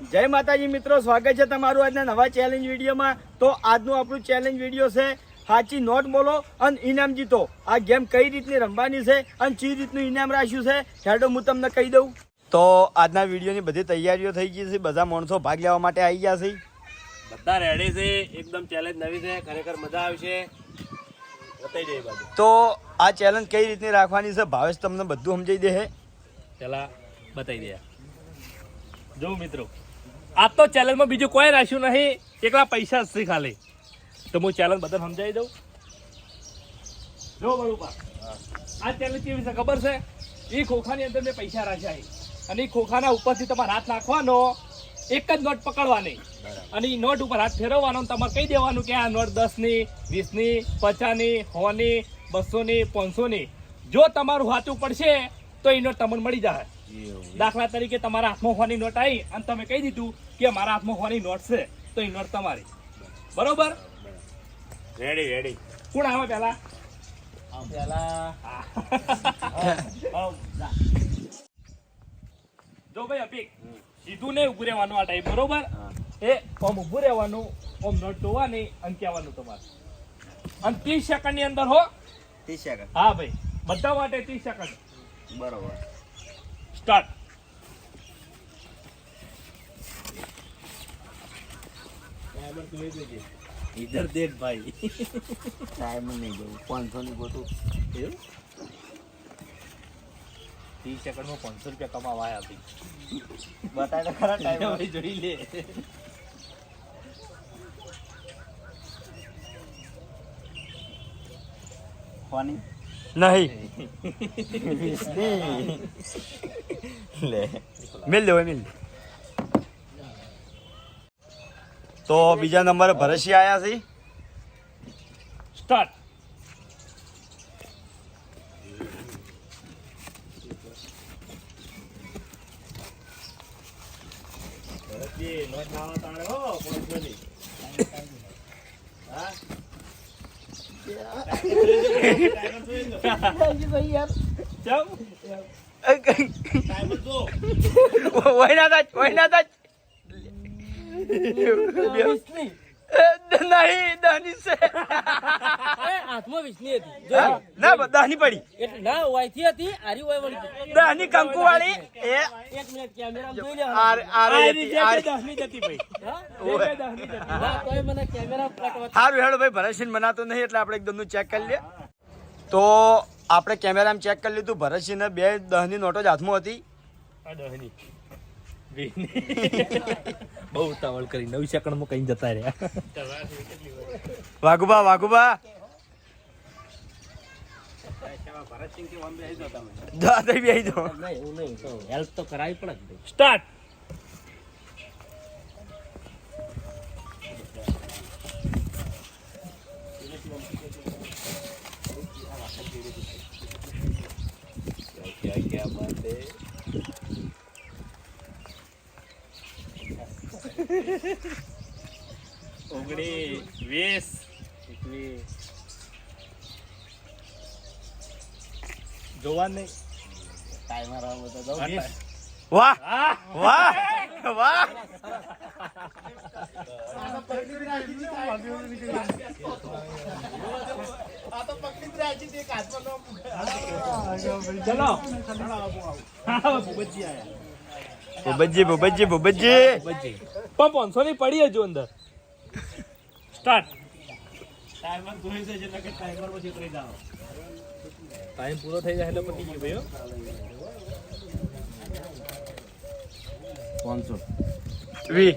જય માતાજી મિત્રો સ્વાગત છે તમારું આજના નવા ચેલેન્જ વિડીયોમાં. તો આજનું આપણું ચેલેન્જ વીડિયો છે સાચી નોટ બોલો અને ઇનામ જીતો. આ ગેમ કઈ રીતની રમવાની છે અને ચી રીતનું ઇનામ રાખ્યું છે હેડો હું તમને કહી દઉં. તો આજના વિડીયોની બધી તૈયારીઓ થઈ ગઈ છે બધા માણસો ભાગ લેવા માટે આવી ગયા છે. બધા રેડી છે એકદમ ચેલેન્જ નવી છે ખરેખર મજા આવશે. તો આ ચેલેન્જ કઈ રીતની રાખવાની છે ભાવેશ તમને બધું સમજાઈ દે પેલા બતાવી દે. જો મિત્રો આ તો ચેનલમાં બીજું કોઈ રાખ્યું નહીં. એકલા પૈસા જ છે ખાલી. તો હું ચેનલ બધા સમજાવી દઉં. જો બરોબર આ ચેનલ કેવી છે ખબર છે? એ ખોખાની અંદર મેં પૈસા રાખ્યા અને એ ખોખાના ઉપરથી તમારે હાથ નાખવાનો એક જ નોટ પકડવાની. અને એ નોટ ઉપર હાથ ફેરવવાનો તમારે કહી દેવાનું કે આ નોટ દસની વીસની પચાસની સોની બસોની ની સો ની બસો ની પાંચસો ની જો તમારું હાથું પડશે તો એ નોટ તમને મળી જાય દાખલા તરીકે તમારા હાથમાં હોવાની નોટ આવી અને તમે કહી દીધું કે મારા હાથમાં હોવાની નોટ છે તો એ નોટ તમારી. બરોબર? રેડી રેડી કોણ આવે પેલા જો ભાઈ અપિક સીધું નહીં ઉભું રહેવાનું આ ટાઈમ બરોબર? એ ઓમ ઉભું રહેવાનું ઓમ નોટ જોવાની અને કહેવાનું તમારે. અને ત્રીસ સેકન્ડની અંદર હો. ત્રીસ સેકન્ડ. હા ભાઈ બધા માટે ત્રીસ સેકન્ડ. બરોબર. સ્ટાર્ટ ઇધર દેખ ભાઈ. ટાઈમ નહીં જવું. પાંચસો ની ગોતું. એવું? ત્રીસ સેકન્ડમાં પાંચસો રૂપિયા કમાવા આવ્યા ભાઈ બતાવે તો ખરા ટાઈમ ભાઈ જોઈ લે. નહીં. લે. મિલ દે મિલ દે તો બીજા નંબરે ભરસી આયા છે. સ્ટાર્ટ. વહીના તાજ વહીના તાજ નહીં દહની છે. હાથમાં વીસની હતી. ના દહની પડી. એટલે ના વાયથી હતી આરી વાય વળી દહની કંકુ વાળી એ એક મિનિટ કેમેરા જોઈ લે. આર આરે હતી, આરે. હા? ઓવે. ના તોય મને કેમેરા ફટવા સારું હેડો ભાઈ ભરતસિંહ બનાતો નહીં એટલે આપણે એકદમનું ચેક કરી લઈએ. તો આપણે કેમેરામાં ચેક કરી લીધું. ભરતસિંહ બે દહની નોટો જ હાથમાં હતી. બહુ ઉતાવળ કરી. નવી સેકન્ડમાં કઈ જતા રહ્યા. વાઘુબા વાઘુબા. હેલ્પ તો કરાવી પડે જ ભાઈ. સ્ટાર્ટ ઓગણીસ વીસ એકવીસ. જોવા નહીં. ટાઈમર આવો તો દઉં. વાહ વાહ વાહ. ચલો. હા ભૂપતજી આયા. ભૂપતજી ભૂપતજી ભૂપતજી. ભૂપતજી. પણ પાંચસો ની પડી હજુ અંદર. સ્ટાર્ટ ટાઈમ પૂરો થઈ જાય એટલે પતી ગયો ભાઈઓ વી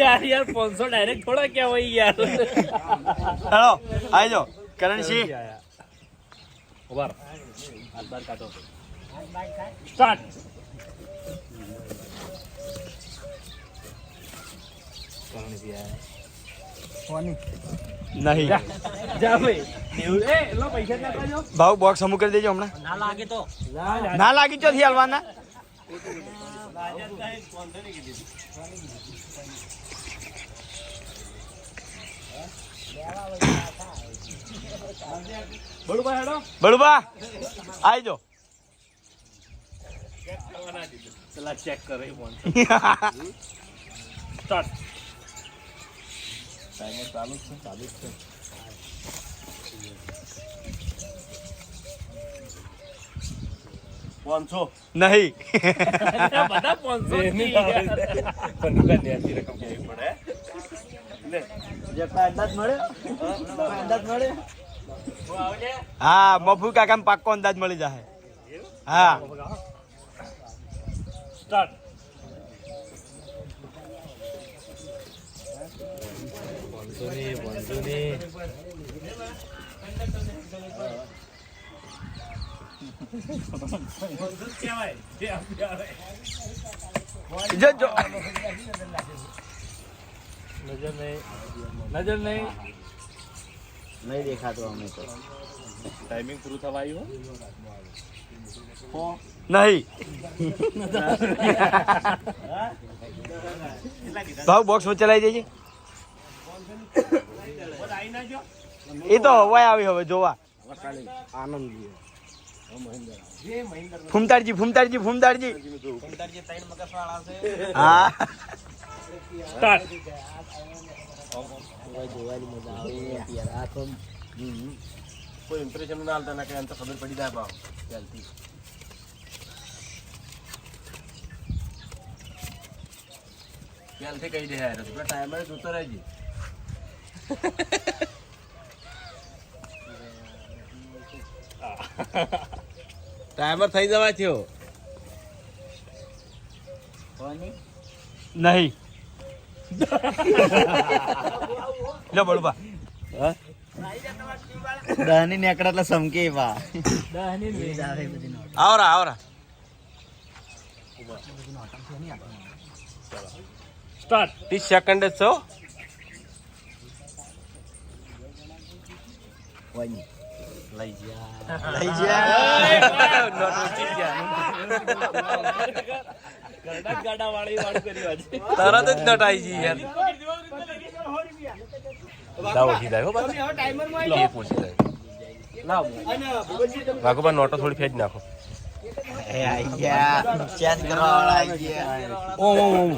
યાર યાર પાંચસો ડાયરેક્ટ થોડા ક્યાં હોય યાર. હેલો આવી જાઓ. કરણસિંહ. ઊભા રહો. હાથ બાર નહીં. જા. ભાઈ. નેવું એ લો પૈસા લેતા જાઓ ભાવ બોક્સ અમુક કરી દેજો હમણાં. ના લાગે તો. ના લાગી. ચોથી હાલવાના. બળું ભાઈ હેડો. બળુબા આવી પેલા ચેક કરે ટાઈમર ચાલુ છે ચાલુ છે. પાંચસો. નહીં. બધા પાંચસો અંદાજ મળે? અંદાજ હા મફુ કાકા પાક્કો અંદાજ મળી જાય હા. સ્ટાર્ટ જો જો. નજર નહીં. નજર નહીં. નહીં દેખાતો અમે તો. ટાઈમિંગ પૂરું થવા આવ્યું નહીં. ભાવ બોક્સ વચ્ચે લાવી દેજે. એ તો હવાય આવી હવે, જોવા. આનંદ ફૂમતાડજી ફૂમતાડજી ફૂમતાડજી. હા. સ્ટાર્ટ જોવાની મજા આવે યાર? આ તો કોઈ ઇમ્પ્રેશન ના હાલતા ના કે એમ તો ખબર પડી જાય ભાવ ચાલતી ચાલથી કહી દે યાર પેલા ટાઈમર જોતો રહેજે. ટાઈમર થઈ જવા થયો. કોની? નહીં. લો બળબા દહની નેકડા એટલે સમકે વા આવરા આવરા. સ્ટાર્ટ ત્રીસ સેકન્ડ જ છો. કોની લઈ જા લઈ જા ગાડા વાળી વાળ કરી આજે તરત જ નટ આવી ગઈ યાર દાવ ઓછી થાય હો બાકી એક ઓછી થાય વાઘોબા નોટો થોડી ફેજ નાખો એ આઈ ચેસ કરવા વાળા આઈ ગયા ઓમ ઓમ ઓમ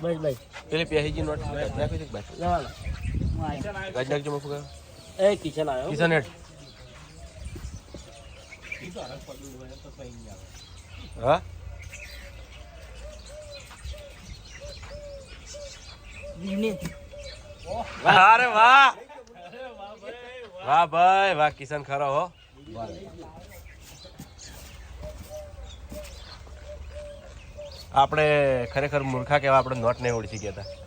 બસ બસ પેલી પહેજી નોટ નાખી દે બાકી નાખજો કા એ કિચન આવ્યો કિચન હેઠ. હા? અરે વાહ. વાહ ભાઈ, વાહ કિશન ખરો હો. આપણે ખરેખર મૂર્ખા કેવા આપણે નોટ નહીં ઓળખી ગયા હતા.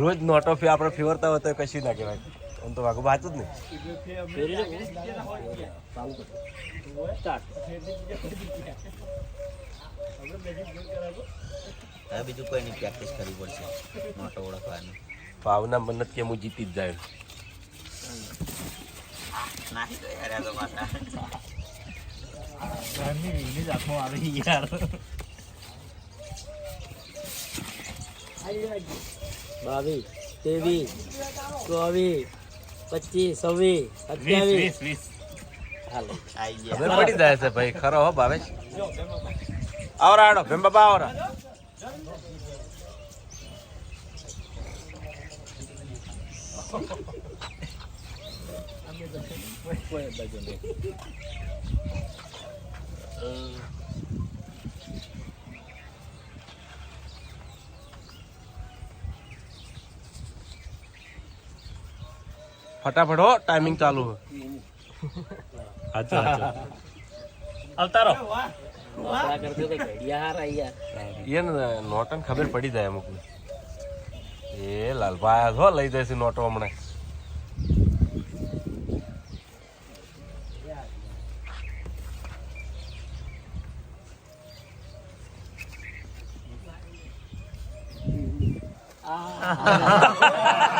રોજ નોટો ફી આપણે ફેવરતા હોય તો કશું ના કહેવાય. આમ તો વાગુ વાંચું જ નહીં. બીજું કોઈ નહીં પ્રેક્ટિસ કરવી પડશે. નોટો ઓળખવાની. ભાવના મન્નત કે હું જીતી જ જાય નાખી દો યાર આ તો પાછા બાવીસ ત્રેવીસ ચોવીસ પચીસ છવ્વીસ વીસ સત્યાવીસ વીસ વીસ. હાલો. આઈ પડી જાય છે ભાઈ. ખરો હો ભાવેશ. આવરા આડો ભીમ બાબા આવરા. ફટાફટ હો ટાઈમિંગ ચાલુ હો. હાચો હાચો. અવતારો. નોટન ખબર પડી જાય અમુક એ લાલભાઈ હો લઈ જશે નોટો હમણાં. આઈ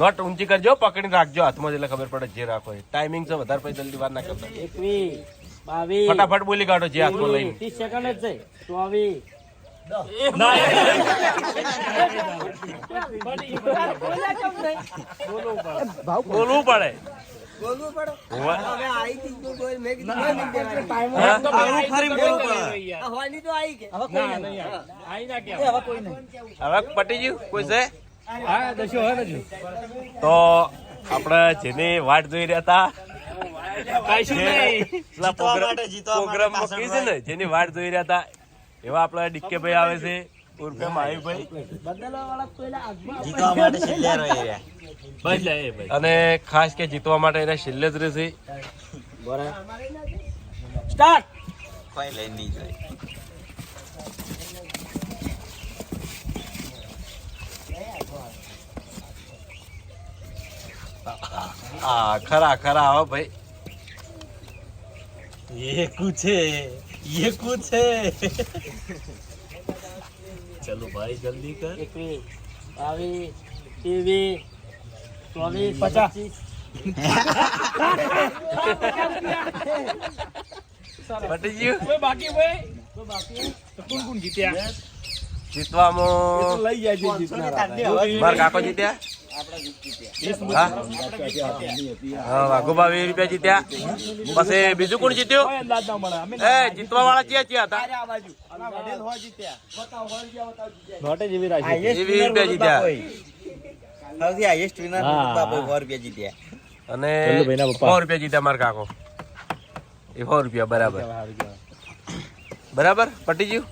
નોટ ઊંચી કરજો પકડીને રાખજો હાથમાં એટલે ખબર પડે જે રાખો ટાઈમિંગ છે વધારે પછી જલ્દી વાત ના કરતા. એકવીસ ફટાફટ બોલી કાઢો જે હાથમાં લઈને. ત્રીસ સેકન્ડ જ છે. ચોવીસ. બોલવું પડે. હવે પટી ગયું? કોઈ છે? તો આપણે જેની વાટ જોઈ રહ્યા હતા જેની વાટ જોઈ રહ્યા હતા એવા આપણા ડીકે ભાઈ આવે છે ઉર્ફે એ ભાઈ. અને ખાસ કે જીતવા માટે એને છેલ્લે જ રહેશે. સ્ટાર્ટ નહીં જાય. આ ખરા ખરા હો ભાઈ. એ છે એ છે. ચલો ભાઈ જલ્દી કર. આવી ટીવી ચોવીસ પચાસ. બાકી ભાઈ કોણ જીત્યા? જીતવામાં લઈ જાય મારા કાકો જીત્યા? હા? હા વાઘુબા વીસ રૂપિયા જીત્યા. પછી બીજું કોણ જીત્યું? કોઈ અંદાજ ના મળે. અમે એ જીતવા વાળા ક્યાં ક્યાં હતા? વીસ રૂપિયા જીત્યા. સૌથી હાઈએસ્ટ વિનર બાપુ સો રૂપિયા જીત્યા. અને સો રૂપિયા જીત્યા મારા કાકો. એ સો રૂપિયા બરાબર. બરાબર? પટી ગયું?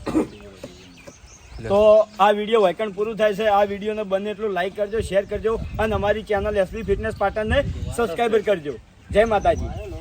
તો આ વીડિયો વાયકણ પૂરું થાય છે. આ વિડીયોને બને એટલું લાઈક કરજો શેર કરજો અને અમારી ચેનલ એસબી ફિટનેસ પાટણને સબસ્ક્રાઈબર કરજો. જય માતાજી.